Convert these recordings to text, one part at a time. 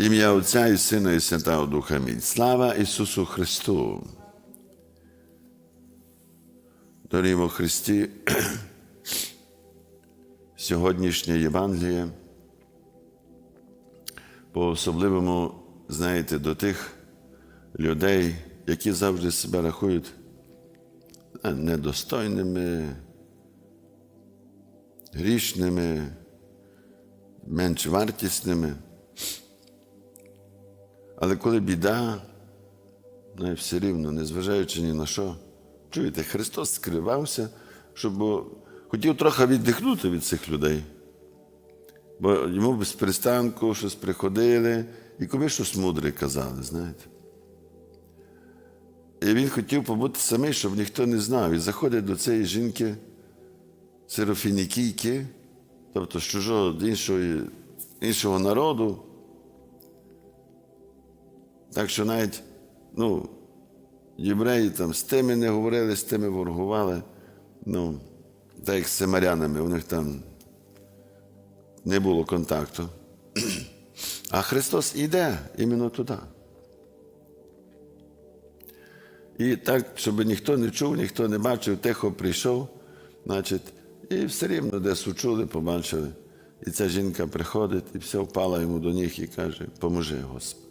Ім'я Отця і Сина, і Святого Духа Мій. Слава Ісусу Христу. Дорогі во Христі, сьогоднішнє Євангеліє по-особливому, знаєте, до тих людей, які завжди себе рахують е, недостойними, грішними, менш вартісними. Але коли біда, ну, все рівно, незважаючи ні на що, чуєте, Христос скривався, щоб хотів трохи віддихнути від цих людей. Бо йому без пристанку щось приходили, і коли щось мудре казали, знаєте. І він хотів побути самий, щоб ніхто не знав. І заходить до цієї жінки сирофінікійки, тобто з чужого іншого, іншого народу. Так що навіть, ну, євреї там з тими не говорили, з тими воргували. Ну, так як з самарянами, у них там не було контакту. А Христос іде іменно туди. І так, щоб ніхто не чув, ніхто не бачив, тихо прийшов, значить, і все рівно десь учули, побачили. І ця жінка приходить і все впала йому до ніг і каже: Поможи, Господи.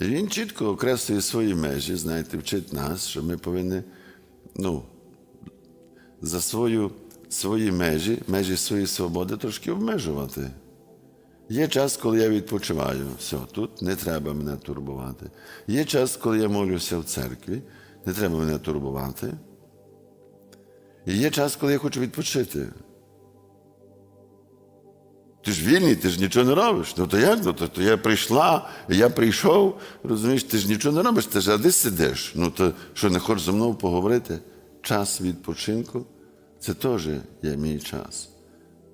Він чітко окреслює свої межі, знаєте, вчить нас, що ми повинні ну, за свою, свої межі, межі своєї свободи трошки обмежувати. Є час, коли я відпочиваю, все, тут не треба мене турбувати. Є час, коли я молюся в церкві, не треба мене турбувати. І є час, коли я хочу відпочити. Ти ж вільний, ти ж нічого не робиш. Ну то як? Ну, то, то я прийшла, я прийшов, розумієш, ти ж нічого не робиш, ти ж а де сидиш? Ну то що не хочеш зі мною поговорити? Час відпочинку це теж є мій час.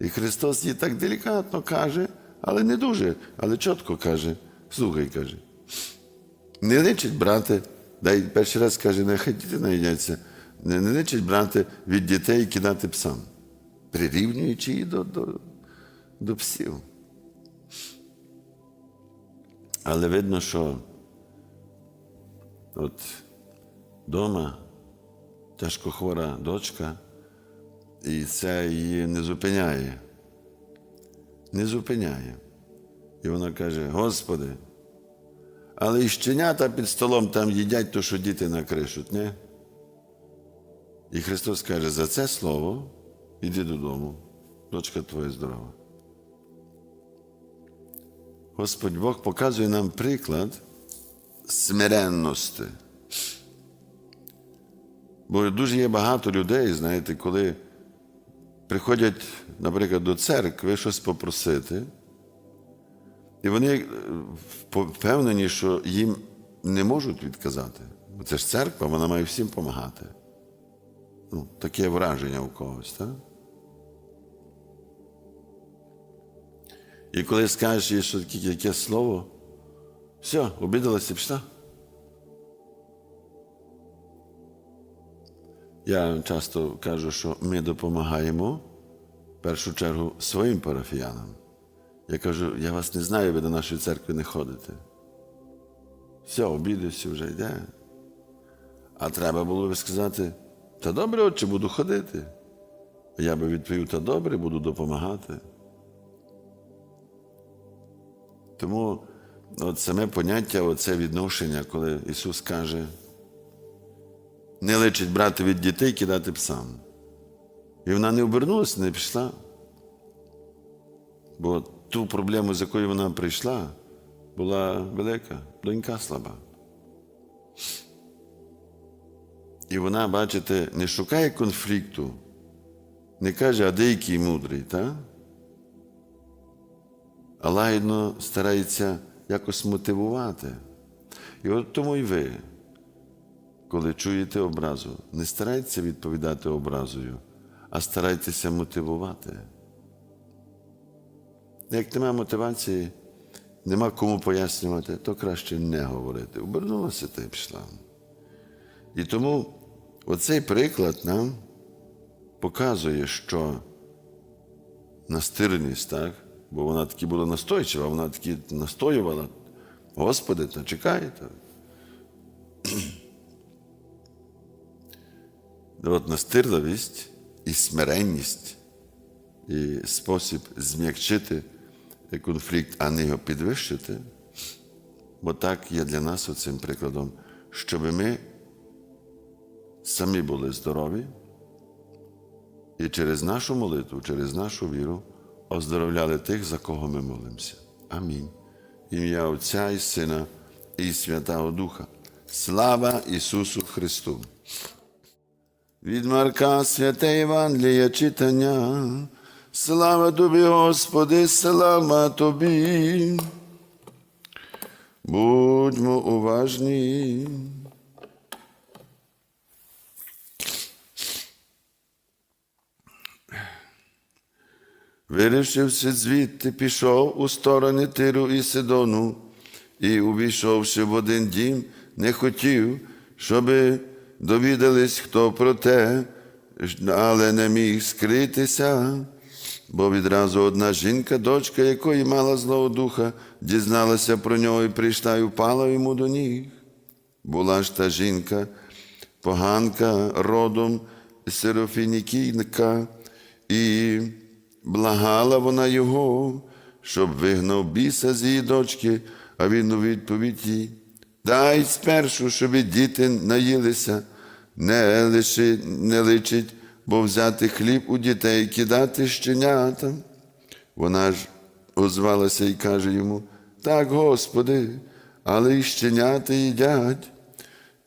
І Христос їй так делікатно каже, але не дуже, але чітко каже, слухай, каже. Не личить брати, дай перший раз каже, нехай діти наїдяться, не, личить брати від дітей кидати псам, прирівнюючи її до, до, до псів. Але видно, що от вдома тяжкохвора дочка, і це її не зупиняє. Не зупиняє. І вона каже: Господи, але і щенята під столом там їдять то, що діти накришуть, не? І Христос каже, за це слово іди додому, дочка твоя здорова. Господь Бог показує нам приклад смиренності. Бо дуже є багато людей, знаєте, коли приходять, наприклад, до церкви щось попросити, і вони е, впевнені, що їм не можуть відказати. Бо це ж церква, вона має всім допомагати. Ну, таке враження у когось, так? І коли скажеш їй, що таке яке слово, все, обідалася, пішла. Я часто кажу, що ми допомагаємо в першу чергу своїм парафіянам. Я кажу, я вас не знаю, ви до нашої церкви не ходите. Все, обідався вже йде. А треба було би сказати, та добре, отче, буду ходити. Я би відповів, та добре, буду допомагати. Тому от саме поняття, оце відношення, коли Ісус каже, не личить брати від дітей кидати псам. І вона не обернулася, не пішла. Бо ту проблему, з якою вона прийшла, була велика, донька слаба. І вона, бачите, не шукає конфлікту, не каже, а деякий мудрий, так? Лагідно старається якось мотивувати. І от тому й ви, коли чуєте образу, не старайтеся відповідати образою, а старайтеся мотивувати. Як немає мотивації, нема кому пояснювати, то краще не говорити. Обернулася та й пішла. І тому оцей приклад нам показує, що настирність, так, бо вона таки була настойчива, вона таки настоювала. Господи, та чекай. Та. От настирливість і смиренність і спосіб зм'якчити конфлікт, а не його підвищити. Бо так є для нас оцим прикладом, щоб ми самі були здорові і через нашу молитву, через нашу віру оздоровляли тих, за кого ми молимося. Амінь. Ім'я Отця і Сина і Святого Духа. Слава Ісусу Христу! Від Марка святе Євангелія читання. Слава тобі, Господи, слава тобі. Будьмо уважні. Вирішивши звідти, пішов у сторони Тиру і Сидону, і, увійшовши в один дім, не хотів, щоби довідались, хто про те, але не міг скритися, бо відразу одна жінка, дочка якої мала злого духа, дізналася про нього і прийшла і впала йому до ніг. Була ж та жінка, поганка родом Серафінікійника, і благала вона його, щоб вигнав біса з її дочки, а він у відповідь їй, дай спершу, щоб діти наїлися, не, лиши, не личить, бо взяти хліб у дітей кидати щенятам. Вона ж озвалася і каже йому: Так, Господи, але й щенята їдять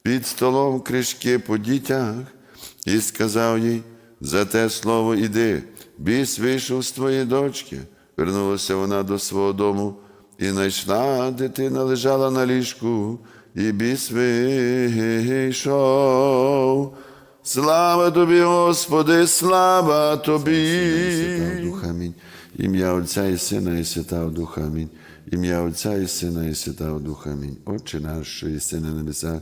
під столом кришки по дітях, і сказав їй, за те слово іди, біс вийшов з твоєї дочки. Вернулася вона до свого дому і знайшла, дитина лежала на ліжку, і біс вийшов. Слава тобі, Господи, слава тобі. Ім'я Отця і Сина, і Святого Духа Амінь. Ім'я Отця і Сина, і Святого Духа Амінь. Отче наш, що єси на небесах,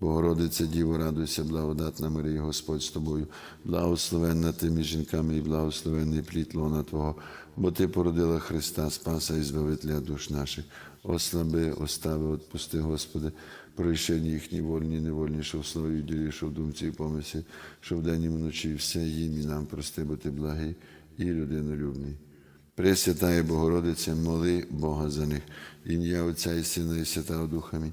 Богородиця Діво, радуйся, благодатна Марія, Господь з тобою, благословенна ти між жінками і благословенний плід лона Твого, бо Ти породила Христа, Спаса і Збавителя душ наших. Ослаби, остави, отпусти, Господи, прощення їхні вольні, невольні, що в слові ділі, що в думці і помислі, що в день і вночі все їм і нам прости, бо ти благий і людинолюбний. Пресвятає Богородиця, моли Бога за них. Ім'я Отця і Сина, і Святого Духа. Амінь.